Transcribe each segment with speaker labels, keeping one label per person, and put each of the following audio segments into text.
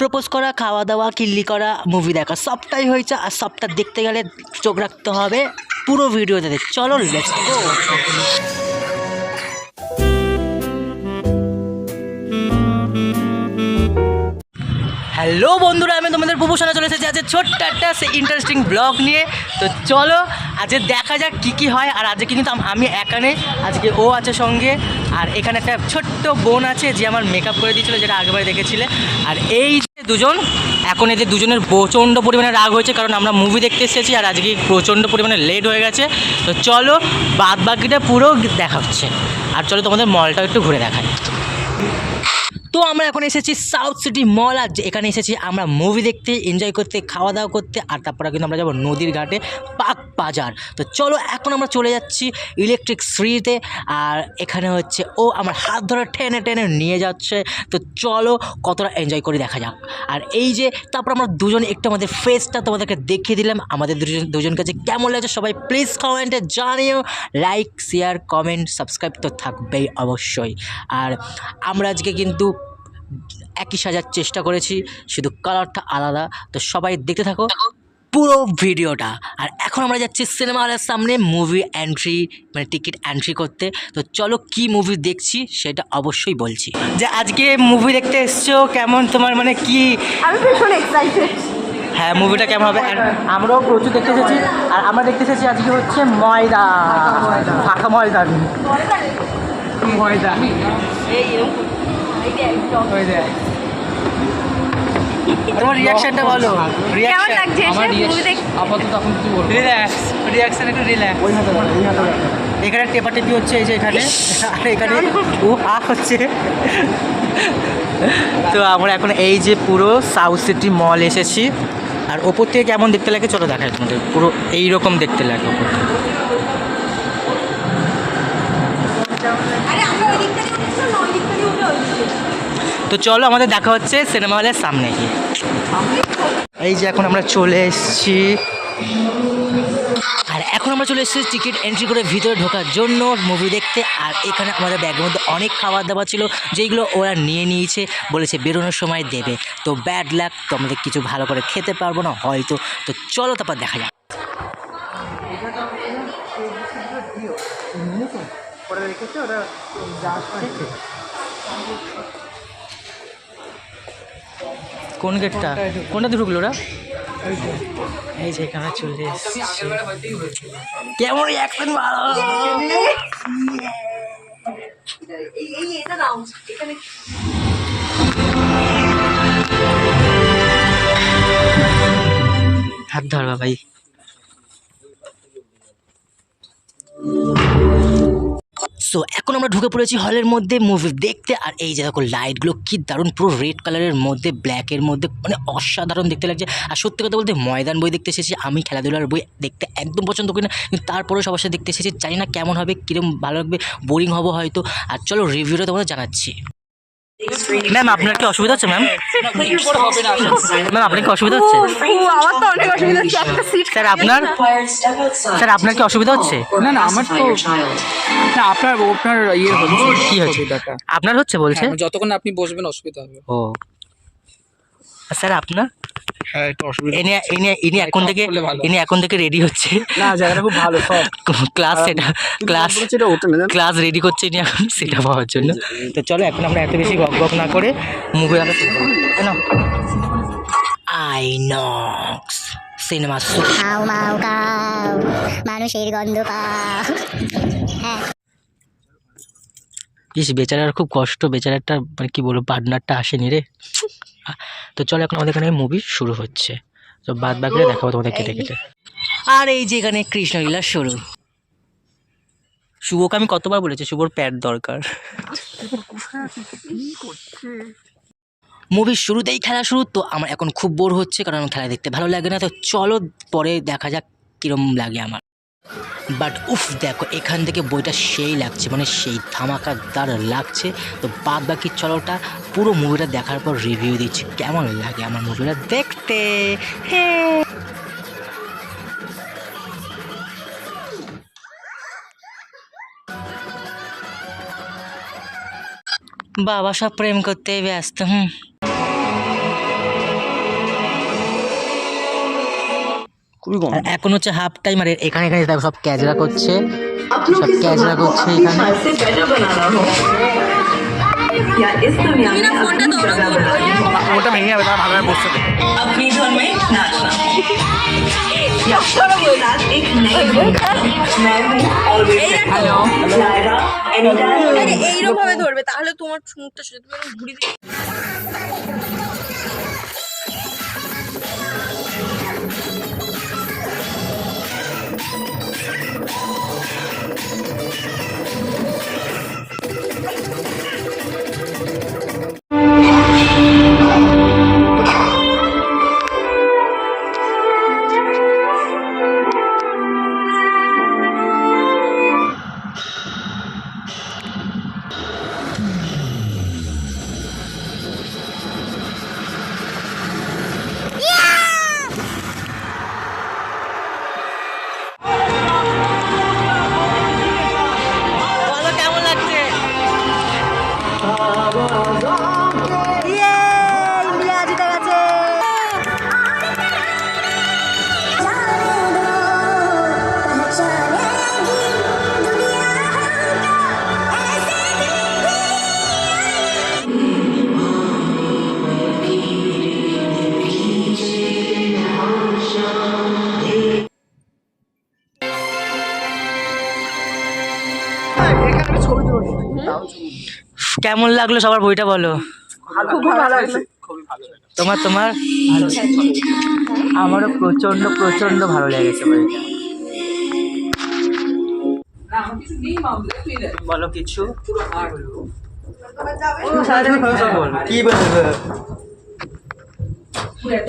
Speaker 1: Propose করা, খাওয়া দাওয়া, কিল্লি করা মুভি দেখা, সবটাই হয়েছে আর সবটা দেখতে গেলে চোখ রাখতে হবে পুরো ভিডিও ভিডিওতে চলো হ্যালো বন্ধুরা, আমি তোমাদের প্রমোশনে চলে এসেছি আজকে ছোট্ট একটা সে ইন্টারেস্টিং ব্লগ নিয়ে। তো চলো, আজকে দেখা যাক কী কী হয়। আর আজকে কিন্তু আম- এখানে আজকে ও আছে সঙ্গে, আর এখানে একটা ছোট্ট বোন আছে যে আমার মেকআপ করে দিয়েছিলো, যেটা আগেবারে দেখেছিলে। আর এই দুজন। এখন এদের দুজনের প্রচণ্ড পরিমাণে রাগ হয়েছে কারণ আমরা মুভি দেখতে এসেছি আর আজকে প্রচণ্ড পরিমাণে লেট হয়ে গেছে। তো চলো বাদ বাকিটা পুরো দেখা হচ্ছে। আর চলো তোমাদের মলটাও একটু ঘুরে দেখাই। তো আমরা এখন এসেছি সাউথ সিটি মল আর এখানে এসেছি আমরা মুভি দেখতে এনজয় করতে খাওয়া দাওয়া করতে আর তারপরে কিন্তু আমরা যাব নদীর ঘাটে পাক বাজার। তো চলো এখন আমরা চলে যাচ্ছি ইলেকট্রিক ফ্রিতে আর এখানে হচ্ছে ও আমার হাত ধরে টেনে টেনে নিয়ে যাচ্ছে। তো চলো কতটা এনজয় করে দেখা যাক। আর এই যে তারপর আমরা দুজন একটু আমাদের ফেসটা তোমাদেরকে দেখিয়ে দিলাম। আমাদের দুজন দুজন কাছে কেমন লাগছে সবাই প্লিজ কমেন্টে জানিও। লাইক শেয়ার কমেন্ট সাবস্ক্রাইব তো থাকবেই অবশ্যই। আর আমরা আজকে কিন্তু একই সাজার চেষ্টা করেছি শুধু কালারটা আলাদা। তো সবাই দেখতে থাকো। পুরো ভিডিওটা। আর এখন আমরা যাচ্ছি সিনেমা হলের সামনে মুভি এন্ট্রি মানে টিকিট এন্ট্রি করতে। তো চলো কি মুভি দেখছি সেটা অবশ্যই বলছি। যে আজকে মুভি দেখতে এসছো কেমন তোমার মানে কি?
Speaker 2: আমি ভীষণ এক্সাইটেড
Speaker 1: হ্যাঁ মুভিটা কেমন হবে? আমরাও প্রচুর দেখতে এসেছি। আর আমরা দেখতে এসেছি আজকে হচ্ছে ময়দা ফাঁকা ময়দান
Speaker 3: ময়দা।
Speaker 1: তোমার রিয়াকশনটা বলো। রিয়াকশন
Speaker 3: আমার আপাতত এখন কিছু বলব
Speaker 1: রিল্যাক্স রিয়াকশন একটু রিল্যাক্স এখানে টেপাটেপি হচ্ছে এই যে এখানে। আর এখানে ও হা হচ্ছে। তো আমরা এখন এই যে পুরো সাউথ সিটি মল এসেছি। আর ওপর থেকে কেমন দেখতে লাগে চলো দেখাই তোমাদের। পুরো এই রকম দেখতে লাগে ওপর থেকে।
Speaker 2: আরে আমরা ওই দিকটা
Speaker 1: তো চলো আমাদের দেখা হচ্ছে সিনেমা হলের সামনে গিয়ে। এই যে এখন আমরা চলে এসেছি। আর এখন আমরা চলে এসেছি টিকিট এন্ট্রি করে ভিতরে ঢোকার জন্য মুভি দেখতে। আর এখানে আমাদের ব্যাগের মধ্যে অনেক খাবার দাবার ছিল, যেইগুলো ওরা নিয়ে নিয়েছে, বলেছে বেরোনোর সময় দেবে। তো ব্যাড লাক তো আমাদের কিছু ভালো করে খেতে পারব না, হয়তো। তো চলো তারপর দেখা যাক। কোন গেটটা? কোনটা দিয়ে ঢুকলো ওরা? এই যে এখানে চলে কেমন রিয়াকশন ভালো? হাত ধরবা ভাই সো এখন আমরা ঢুকে পড়েছি হলের মধ্যে মুভি দেখতে, আর এই যে দেখো লাইটগুলো কি দারুণ, পুরো রেড কালারের মধ্যে ব্ল্যাকের মধ্যে মানে অসাধারণ দেখতে লাগছে। আর সত্যি কথা বলতে ময়দান বই দেখতে এসেছি, আমি খেলাধুলার বই দেখতে একদম পছন্দ করি না, কিন্তু তারপরেও সবার সাথে দেখতে এসেছি, জানি না কেমন হবে কীরকম ভালো লাগবে বোরিং হব হয়তো। আর চলো রিভিউটা তোমাদের জানাচ্ছি। ম্যাম আপনার কি অসুবিধা হচ্ছে ম্যাম ম্যাম আপনার কি অসুবিধা হচ্ছে?
Speaker 2: আমার তো অনেক অসুবিধা হচ্ছে একটা সিট
Speaker 1: স্যার আপনার স্যার আপনার কি অসুবিধা হচ্ছে?
Speaker 3: না না আমার তো না আপনার আপনার ইয়ে হচ্ছে
Speaker 1: কি হচ্ছে? আপনার হচ্ছে বলছে?
Speaker 3: হ্যাঁ, যতক্ষণ আপনি বসবেন অসুবিধা হবে।
Speaker 1: ও। স্যার আপনার?
Speaker 3: হ্যাঁ একটু অসুবিধা
Speaker 1: ইনি ইনি ইনি এখন থেকে ইনি এখন থেকে রেডি হচ্ছে।
Speaker 3: না জায়গাটা খুব ভালো সব।
Speaker 1: ক্লাস সেটা রেডি করছে ইনি এখন সেটা পাওয়ার জন্য। তো চলো এখন আমরা এত বেশি গপ গপ না করে মুভি দেখা আই সিনেমা
Speaker 4: মানুষের গন্ধ পাও। হ্যাঁ।
Speaker 1: ইস বেচারার খুব কষ্ট বেচারাটা মানে কি বলব পার্টনারটা আসেনি রে। তো চলো এখন আমাদের এখানে মুভি শুরু হচ্ছে। তো বাদ বাকিটা দেখাবো তোমাদের কেটে কেটে। আর এই যে এখানে কৃষ্ণলীলা শুরু। শুভকে আমি কতবার বলেছি? শুভর প্যাড দরকার। মুভির শুরুতেই খেলা শুরু, তো আমার এখন খুব বোর হচ্ছে, কারণ খেলা দেখতে ভালো লাগে না। তো চলো পরে দেখা যাক কিরম লাগে আমার। বাট উফ, দেখো, এখান থেকে বইটা সেই লাগছে মানে সেই ধামাকাদার লাগছে। তো বাদ বাকি চলোটা, পুরো মুভিটা দেখার পর রিভিউ দিচ্ছি। কেমন লাগে আমার মুভিটা দেখতে? হ্যাঁ বাবা সব প্রেম করতে ব্যস্ত, হুম।
Speaker 3: খুবই কম।
Speaker 1: আর এখন হচ্ছে হাফ টাইম আর এখানে এখানে দেখো সব ক্যাজরা করছে। সব ক্যাজরা করছে এখানে।
Speaker 3: ওটা ভেঙে যাবে তারা
Speaker 2: এইরকম ধরবে তাহলে তোমার ঠুঁকটা ঘুরি
Speaker 1: Ramazan কেমন লাগল সবার বইটা বলো?
Speaker 2: খুব ভালো লাগল।
Speaker 1: তোমার তোমার? ভালো আমারও প্রচণ্ড প্রচণ্ড ভালো লেগেছে বইটা। বলো কিছু। কি বলব?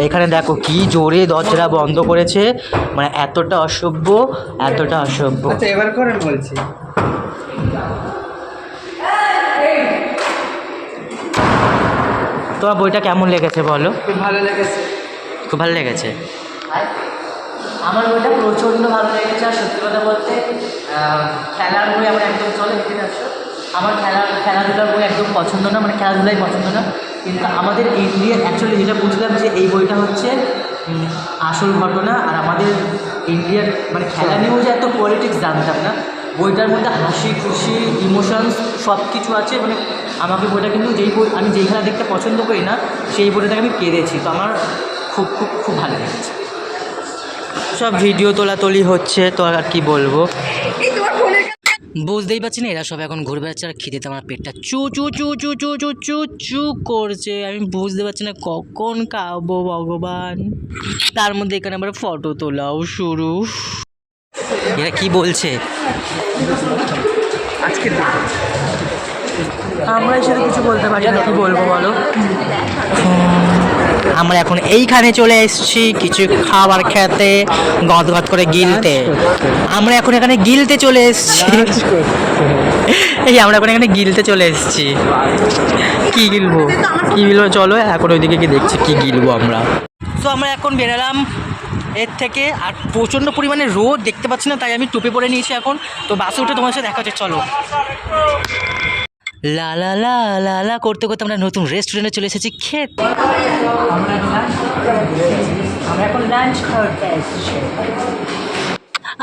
Speaker 1: এখানে দেখো কি জোরে দরজা বন্ধ করেছে। মানে এতটা অসভ্য এতটা অসভ্য।
Speaker 5: আচ্ছা এবার করেন বলছি।
Speaker 1: তোমার বইটা কেমন লেগেছে বলো?
Speaker 5: খুব ভালো লেগেছে।
Speaker 1: খুব ভালো লেগেছে? আমার বইটা প্রচণ্ড ভালো লেগেছে আর সত্যি কথা বলতে খেলার বই আমার একদম চলে এখানে আসো আমার খেলা খেলাধুলার বই একদম পছন্দ না মানে খেলাধুলাই পছন্দ না। কিন্তু আমাদের ইন্ডিয়ার অ্যাকচুয়ালি যেটা বুঝলাম যে এই বইটা হচ্ছে আসল ঘটনা আর আমাদের ইন্ডিয়ার মানে খেলা নিয়েও যে এত পলিটিক্স জানতাম না। বইটার মধ্যে হাসি, খুশি ইমোশনস সব কিছু আছে। মানে আমাকে বইটা কিন্তু যেই বই আমি যেই দেখতে পছন্দ করি না, সেই বইটা থেকে আমি কেঁদেছি তো আমার খুব খুব খুব ভালো লেগেছে। সব ভিডিও তোলাতুলি হচ্ছে, তো আর কি বলব? বুঝতেই পারছি না, এরা সব এখন ঘুরে বেড়াচ্ছে আর খিদেতে আমার পেটটা চু চু চু চু চু চু চু চু করছে। আমি বুঝতে পারছি না কখন খাব ভগবান। তার মধ্যে এখানে আবার ফটো তোলাও শুরু। এরা কি বলছে?
Speaker 5: আজকের
Speaker 1: আমরা এসে কিছু বলতে পারি না কি বলব বলো? আমরা এখন এইখানে চলে এসেছি কিছু খাবার খেতে গদ গদ করে গিলতে। আমরা এখন এখানে গিলতে চলে এসেছি। এই আমরা এখন এখানে গিলতে চলে এসেছি। কি গিলবো? কি গিলবো? চলো এখন ওইদিকে কি দেখছি কি গিলবো আমরা। তো আমরা এখন বেরালাম এর থেকে আর প্রচণ্ড পরিমাণে রোদ দেখতে পাচ্ছি না, তাই আমি টুপি পরে নিয়েছি এখন। তো বাসে উঠে তোমার সাথে দেখা হচ্ছে, চলো। লালা লা লা লা লা, করতে করতে আমরা নতুন রেস্টুরেন্টে চলে এসেছি, খেত। আমরা এখন লাঞ্চ এসেছি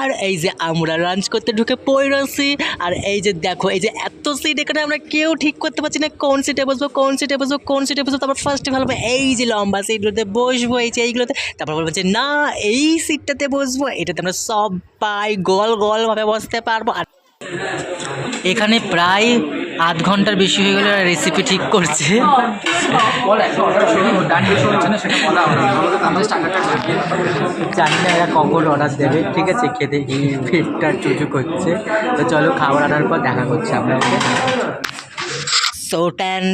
Speaker 1: আর এই যে আমরা লাঞ্চ করতে ঢুকে পড়েছি। আর এই যে দেখো, এই যে এত সিট এখানে আমরা কেউ ঠিক করতে পারছি না কোন সিটে বসবো, কোন সিটে বসবো, কোন সিটে বসবো। তারপর ফার্স্টে ভালো এই যে লম্বা সিটগুলোতে বসবো, এই যে এইগুলোতে। তারপর বলব যে, না, এই সিটটাতে বসবো। এটাতে আমরা সবাই গল গলভাবে বসতে পারব। আর এখানে প্রায় আধ ঘণ্টার বেশি হয়ে গেলে রেসিপি ঠিক করছে। জানি না এরা কখন অর্ডার দেবে, ঠিক আছে, খেতে পেটটা চুচু করছে। তো চলো খাবার আনার পর দেখা করছি আমরা। সো ট্যান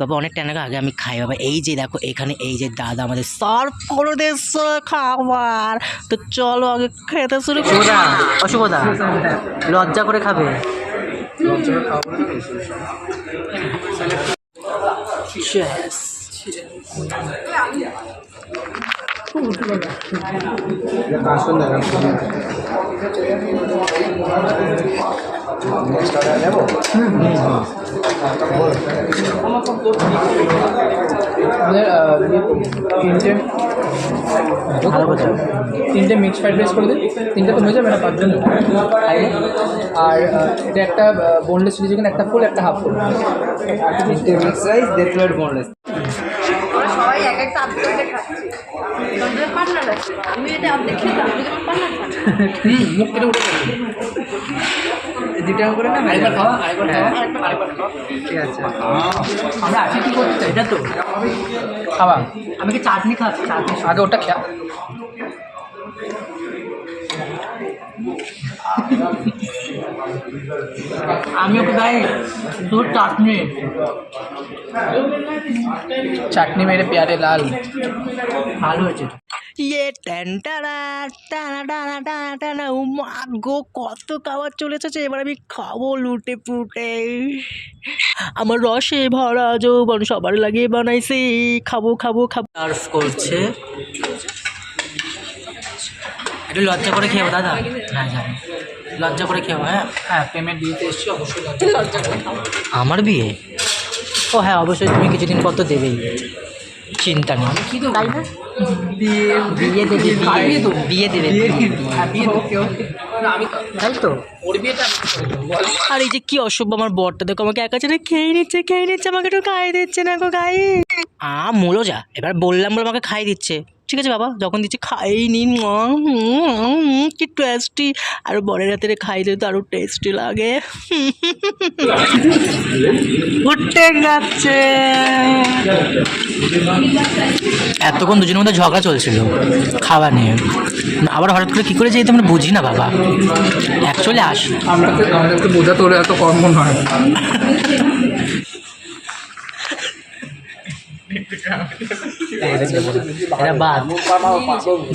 Speaker 1: বাবা অনেক টানা আগে আমি খাই। বাবা এই যে দেখো এখানে এই যে দাদা আমাদের সার্ভ করে দিচ্ছে খাবার। তো চলো আগে খেতে শুরু শুভদা অশুভদা লজ্জা করে খাবে। Cheers.
Speaker 3: তিনটে তিনটে মিক্স ফ্রাইড রাইস করে দিন। তিনটে তো হয়ে যাবে না পাঁচজন আর এটা একটা বোনলেস চিলি চিকেন একটা ফুল একটা হাফ ফুল
Speaker 5: তিনটে মিক্স রাইস দেড় প্লেট বোনলেস
Speaker 2: সবাই এক একটা আধ করে খাচ্ছি। পার্টনার আছে আমি যদি আপনি খেতাম আমি পার্টনার থাকতাম
Speaker 3: মুখ কেটে উঠে
Speaker 5: দুটা করে না?
Speaker 3: আরেকবার খাওয়া আরেকবার খাওয়া আরেকবার খাওয়া।
Speaker 5: ঠিক আছে।
Speaker 3: আমরা আছি কি করতে
Speaker 1: এটা তো।
Speaker 3: খাওয়া।
Speaker 1: আমি কি চাটনি খাচ্ছি চাটনি
Speaker 3: আগে ওটা খেয়া
Speaker 1: আমি গাই দুধ চাটনি।
Speaker 3: চাটনি মেরে পেয়ারে লাল।
Speaker 1: ভালো হয়েছে ইয়ে টানা টানা টানা টানা উমা গো কত খাবার চলে এসেছে এবার আমি খাব লুটে পুটে। আমার রসে ভরা যৌবন সবার লাগিয়ে বানাইছি। খাব খাব খাব। সার্ভ করছে। একটু লজ্জা করে খেয়ে দাদা। হ্যাঁ জানি লজ্জা করে খেয়ে হ্যাঁ।
Speaker 3: হ্যাঁ পেমেন্ট দিতে এসছি অবশ্যই লজ্জা করে।
Speaker 1: আমার বিয়ে? ও হ্যাঁ অবশ্যই তুমি কিছুদিন পর তো দেবেই। চিন্তা নেই। তাই না বিয়ে। দেবে বিয়ে দেবে। তাই তো? আর এই যে কি অসভ্য আমার বরটা দেখো আমাকে একা ছেড়ে খেয়ে নিচ্ছে খেয়ে নিচ্ছে, আমাকে একটু খাইয়ে দিচ্ছে না গো গায়ে। আ, মুলো যা, এবার বললাম বলে আমাকে খাইয়ে দিচ্ছে। ঠিক আছে বাবা যখন দিচ্ছি খাই নি কি টেস্টি আর বরের হাতে খাইলে তো আরও টেস্টি লাগে। উঠে যাচ্ছে। এতক্ষণ দুজনের মধ্যে ঝগড়া চলছিল খাওয়া নিয়ে আবার হঠাৎ করে কী করে যেতে আমরা বুঝি না বাবা। অ্যাকচুয়ালি আসি
Speaker 3: আমরা বোঝাতে হলে এত কর্ম নয়।
Speaker 1: এটা বাদ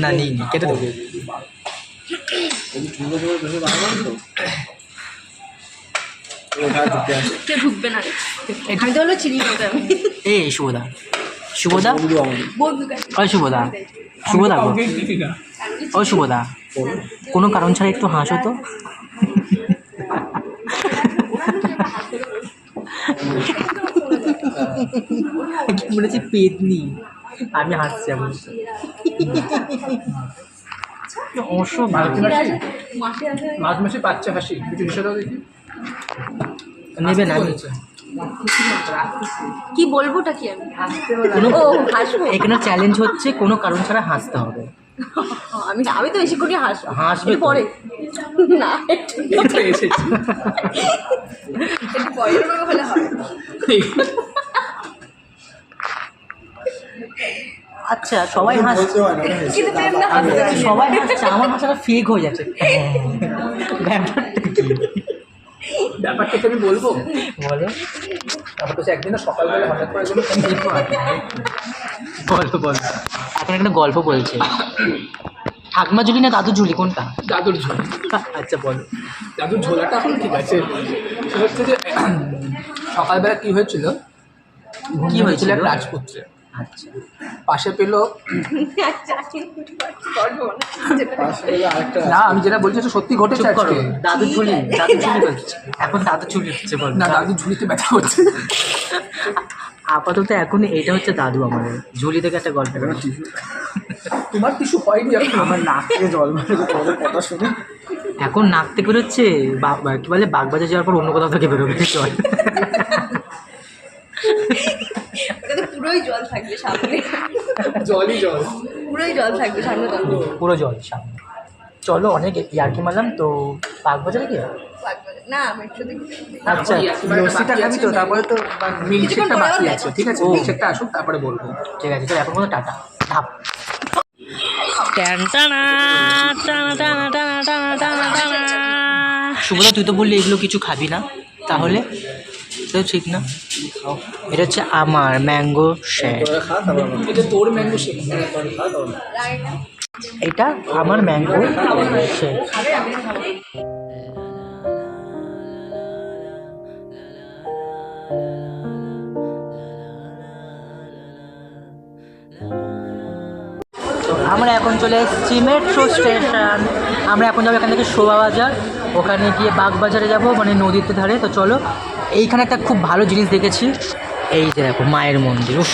Speaker 1: না নিই নি, কেটে দেবো
Speaker 2: কে ঢুকবে না? আমি তো হলো চিনি
Speaker 1: এই শুভদা। শুভদা? ওই শুভদা। শুভদা কোনো কারণ ছাড়া একটু হাসো তো। মনে হচ্ছে পেদনি আমি হাসছি এখন অবশ্য
Speaker 3: মালতী মাসি বাচ্চা হাসি। কিছু বিষয় দাও দেখি?
Speaker 1: নেবে না
Speaker 2: কি বলবোটা কি আমি? হাসবো?
Speaker 1: এখানে চ্যালেঞ্জ হচ্ছে কোনো কারণ ছাড়া হাসতে হবে।
Speaker 2: আমি আমি তো বেশিক্ষণই হাসবো।
Speaker 1: হাসবে
Speaker 2: একটু পরে। না একটু
Speaker 3: এসেছি।
Speaker 2: একটু পরে হলে হবে।
Speaker 1: আচ্ছা সবাই হাসছে। সবাই হাসছে আমার হাসাটা ফেক হয়ে যাচ্ছে। ব্যাপারটা কি
Speaker 3: ব্যাপারটা কি আমি বলব?
Speaker 1: বলো।
Speaker 3: ব্যাপারটা হচ্ছে একদিন না সকালবেলা হঠাৎ করে গেলো
Speaker 1: বলো বলো। এখন একটা গল্প বলছে। ঠাকমা ঝুলি না দাদু ঝুলি কোনটা?
Speaker 3: দাদুর ঝোল।
Speaker 1: আচ্ছা বলো।
Speaker 3: দাদুর ঝোলাটা এখন ঠিক আছে। সেটা হচ্ছে যে সকালবেলা কি হয়েছিল?
Speaker 1: কি হয়েছিল?
Speaker 3: এক রাজপুত্রে
Speaker 1: আচ্ছা।
Speaker 3: পাশে পেল
Speaker 2: না।
Speaker 3: আমি যেটা বলছি সেটা সত্যি ঘটেছে
Speaker 1: চুপ
Speaker 3: আজকে।
Speaker 1: দাদু ঝুলি দাদু ঝুলি এখন দাদু ঝুলি হচ্ছে বলো।
Speaker 3: না দাদুর ঝুলিতে ব্যথা হচ্ছে
Speaker 1: আপাতত এখন এটা হচ্ছে দাদু আমাদের। ঝুলি থেকে একটা গল্প
Speaker 3: তোমার কিছু হয়নি এখন।
Speaker 5: আমার নাক থেকে জল কথা শুনে।
Speaker 1: এখন নাক থেকে বেরোচ্ছে কি বলে বাগবাজার যাওয়ার পর অন্য কোথাও থেকে বেরোবে।
Speaker 2: ওটাতে পুরোই জল থাকবে সামনে।
Speaker 3: জলই জল।
Speaker 2: পুরোই জল থাকবে সামনে
Speaker 1: পুরো জল সামনে। চলো অনেক ইয়ার্কি মারলাম তো বাগবাজারে কি
Speaker 2: না
Speaker 1: আচ্ছা
Speaker 5: লস্যিটা খাবি তো তারপরে তো
Speaker 3: মিল্কশেকটা বাকি আছে। ঠিক আছে মিল্কশেকটা আসুক তারপরে বলব।
Speaker 1: ঠিক আছে তো এখন কোনো টাটা। ধাপ। সুব্রত তুই তো বললি এগুলো কিছু খাবি না। তাহলে? তো ঠিক না। এটা হচ্ছে আমার ম্যাঙ্গো শেক।
Speaker 3: এটা তোর ম্যাঙ্গো শেক
Speaker 5: আমার।
Speaker 1: এটা আমার ম্যাঙ্গো শেক আমরা এখন চলে এসেছি মেট্রো স্টেশন আমরা এখন যাব এখান থেকে শোভা বাজার ওখানে গিয়ে বাগবাজারে যাব মানে নদীতে ধারে। তো চলো এইখানে একটা খুব ভালো জিনিস দেখেছি। এই যে দেখো মায়ের মন্দির উফ।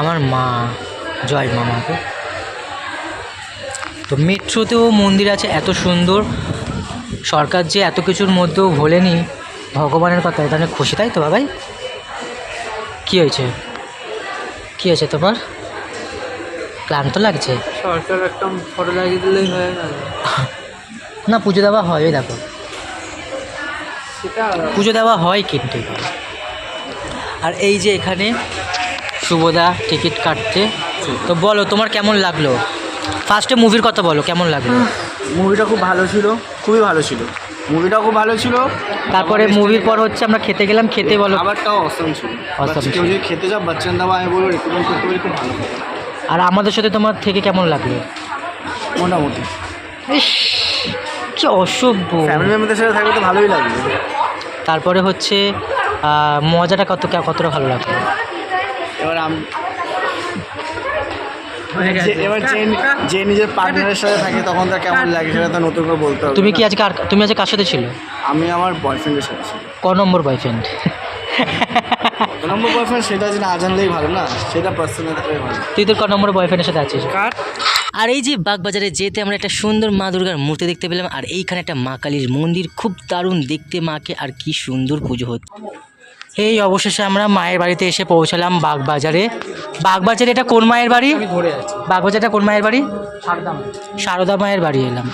Speaker 1: আমার মা জয় মামাকে তো মেট্রোতেও মন্দির আছে এত সুন্দর। সরকার যে এত কিছুর মধ্যেও ভোলেনি ভগবানের কথা এটা অনেক খুশি তাই তো বাবাই? কী হয়েছে? কী হয়েছে তোমার? ক্লান্ত লাগছে?
Speaker 5: সরকার একটা ফটো লাগিয়ে দিলেই হয়ে
Speaker 1: না পুজো দেওয়া হয় দেখো। পুজো দেওয়া হয় কিন্তু আর এই যে এখানে শুভদা টিকিট কাটতে। তো বলো তোমার কেমন লাগল? ফার্স্টে মুভির কথা বলো কেমন লাগল?
Speaker 5: মুভিটা খুব ভালো ছিল খুবই ভালো ছিল। মুভিটা খুব ভালো ছিল।
Speaker 1: তারপরে মুভির পর হচ্ছে আমরা খেতে গেলাম খেতে বলো।
Speaker 5: খাবারটাও অসম ছিল। বাচ্চা- কেউ যদি খেতে যাও বাচ্চান দাবা আমি বলব রেকমেন্ড করতে পারি খুব ভালো
Speaker 1: আর আমাদের সাথে তোমার থেকে কেমন লাগল?
Speaker 5: মোটামুটি।
Speaker 1: ইস কি অসভ্য
Speaker 5: ফ্যামিলি মেম্বারদের সাথে থাকলে তো ভালোই লাগবে।
Speaker 1: তারপরে হচ্ছে মজাটা কত কতটা ভালো লাগল?
Speaker 5: এবার আমি যে- এবার যে যে নিজের পার্টনারের সাথে থাকে তখন তার কেমন লাগে সেটা তো নতুন করে বলতে হবে
Speaker 1: তুমি কি আজকে আর তুমি আজকে কার সাথে ছিল?
Speaker 5: আমি আমার বয়ফ্রেন্ডের সাথে ছিলাম।
Speaker 1: ক নম্বর বয়ফ্রেন্ড
Speaker 5: নম্বর বয়ফ্রেন্ড সেটা যে না জানলেই ভালো না সেটা পার্সোনাল ভালো
Speaker 1: তুই তোর ক নম্বর বয়ফ্রেন্ডের সাথে আছিস? আর এই যে বাগবাজারে যেতে আমরা একটা সুন্দর মা দুর্গার মূর্তি দেখতে পেলাম আর এইখানে একটা মা কালীর মন্দির। খুব দারুণ দেখতে মাকে আর কি সুন্দর পুজো হচ্ছে। এই অবশেষে আমরা মায়ের বাড়িতে এসে পৌঁছালাম বাগবাজারে। বাগবাজারে এটা কোন মায়ের বাড়ি? বাগবাজারটা কোন মায়ের বাড়ি? সারদা মায়ের। বাড়ি এলাম।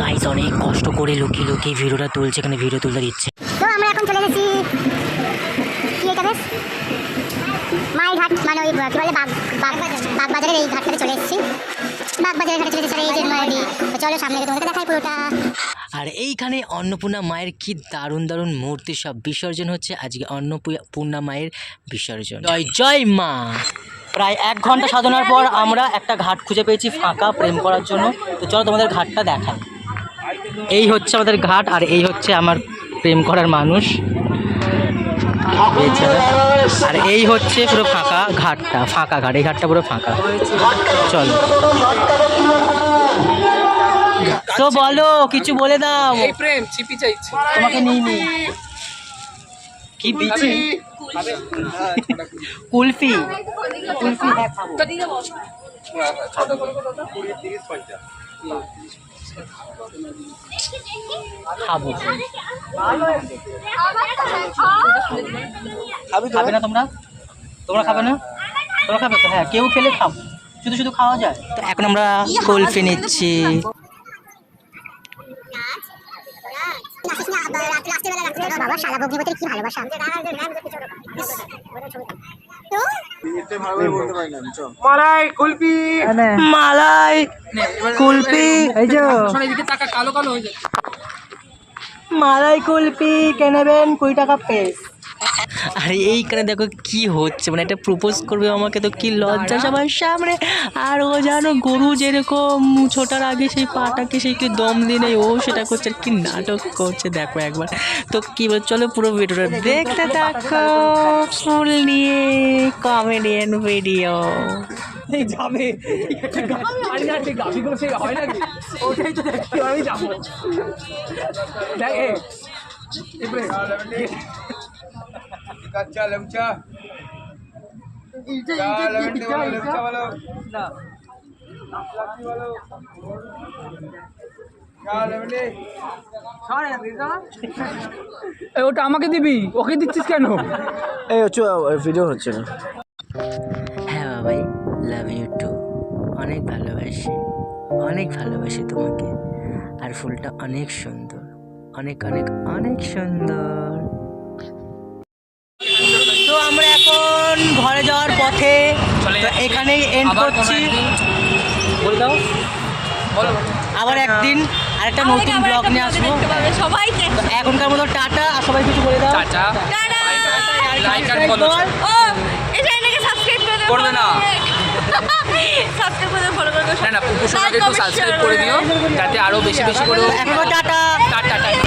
Speaker 1: গাইজ অনেক কষ্ট করে লুকিয়ে লুকিয়ে ভিডিওটা তুলছে এখানে ভিডিও তুলতে দিচ্ছে।
Speaker 4: তো আমরা এখন চলে এসেছি কি এটা বেশ? মাই মানে ওই কি বলে বাগ বাগবাজারের এই ঘাটটাতে চলে এসেছি। বাগবাজারের ঘাটে চলে এসেছি চলো, সামনে দেখাই পুরোটা।
Speaker 1: আর এইখানে অন্নপূর্ণা মায়ের কি দারুণ দারুণ মূর্তি, সব বিসর্জন হচ্ছে। আজকে অন্নপূর্ণা মায়ের বিসর্জন। জয় জয় মা! প্রায় এক ঘণ্টা সাধনার পর আমরা একটা ঘাট খুঁজে পেয়েছি ফাঁকা প্রেম করার জন্য। তো চলো, তোমাদের ঘাটটা দেখাই। এই হচ্ছে আমাদের ঘাট, আর এই হচ্ছে আমার প্রেম করার মানুষ। আর এই হচ্ছে পুরো ফাঁকা ঘাটটা ফাঁকা ঘাট এই ঘাটটা পুরো ফাঁকা। চলো। তো বলো কিছু বলে দাও।
Speaker 3: এই প্রেম চিপি চাইছি।
Speaker 1: তোমাকে নিই নি। কি বিচি কুলফি। কুলফি হ্যাঁ খাব খাব খাবে না তোমরা তোমরা খাবে না তোমরা খাবে তো হ্যাঁ কেউ খেলে খাও শুধু শুধু খাওয়া যায় তো এখন আমরা কুলফি নিচ্ছি
Speaker 4: বাবা শালা ভগ্নিপতির কি ভালোবাসা
Speaker 5: আমি চল।
Speaker 1: মালাই কুলফি এই যে।
Speaker 3: শোন এদিকে টাকা কালো কালো হয়ে যাচ্ছে।
Speaker 1: মালাই কেনেবেন কুড়ি টাকা পেস। আরে এইখানে দেখো কি হচ্ছে? মানে একটা প্রপোজ করবে আমাকে তো কি লজ্জা? সবার সামনে আর ও জানো গরু যেরকম ছোটার আগে সেই পাটাকে সেই কি দম দিয়ে নেয়, ও সেটা করছে আর কি নাটক করছে। দেখো একবার। তো কি বল চলো পুরো ভিডিওটা দেখতে থাকো। ফুল নিয়ে কমেডিয়ান ভিডিও
Speaker 3: যাবে। হয় নাকি? ওটাই তো আমি যাব। দেখ
Speaker 6: কাচ্চা
Speaker 3: না। এ, ওটা আমাকে দিবি? ওকে দিচ্ছিস কেন?
Speaker 5: এই হচ্ছে ভিডিও হচ্ছে না।
Speaker 1: হ্যাঁ বাবাই লাভ ইউ টু অনেক ভালোবাসি। অনেক ভালোবাসি তোমাকে। আর ফুলটা অনেক সুন্দর। অনেক অনেক অনেক সুন্দর। এখন ঘরে যাওয়ার পথে এখানেই এন্ড করছি।
Speaker 3: একদিন।
Speaker 1: বলে দাও। আবার একদিন আরেকটা নতুন ব্লগ নিয়ে আসব।
Speaker 2: সবাইকে।
Speaker 1: এখনকার মতো টাটা আর সবাই কিছু বলে দাও।
Speaker 2: টাটা।
Speaker 3: লাইক আর ফলো
Speaker 2: ও এই চ্যানেলকে সাবস্ক্রাইব করে দেবো
Speaker 3: করবে না।
Speaker 2: সাবস্ক্রাইব করে। ফলো করে দেবো
Speaker 3: না না পুকুর একটু সাবস্ক্রাইব করে দিও যাতে আরও বেশি বেশি করে
Speaker 1: এখনও টাটা।
Speaker 3: Tata tata.